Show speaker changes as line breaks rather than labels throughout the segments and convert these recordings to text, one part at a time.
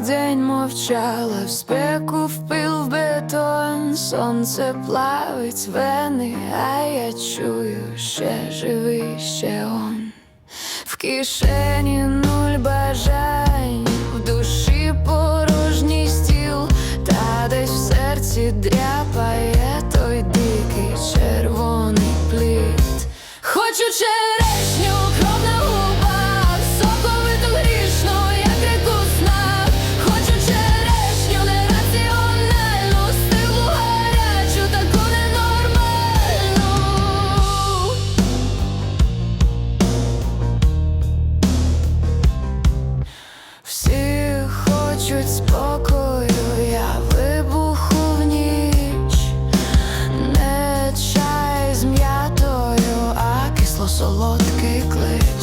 Осінь мовчала, в спеку впил бетон, сонце плавить вени, а я чую, ще живий, ще он. В кишені нуль бажань, в душі порожній стіл, та десь в серці дряпає той дикий червоний плід. Хочу черешню, солодкий клик.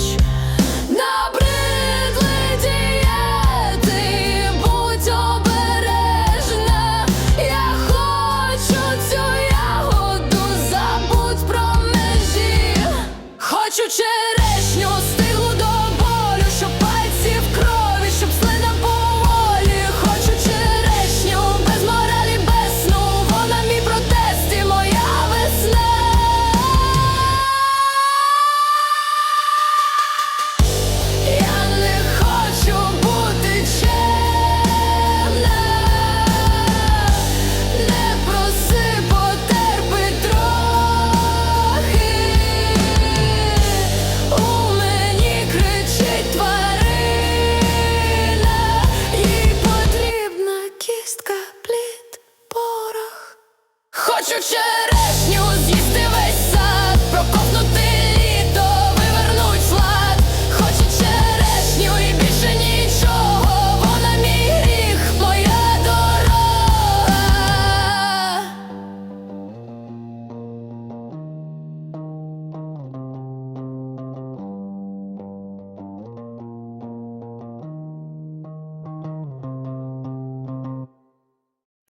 хочу черешню.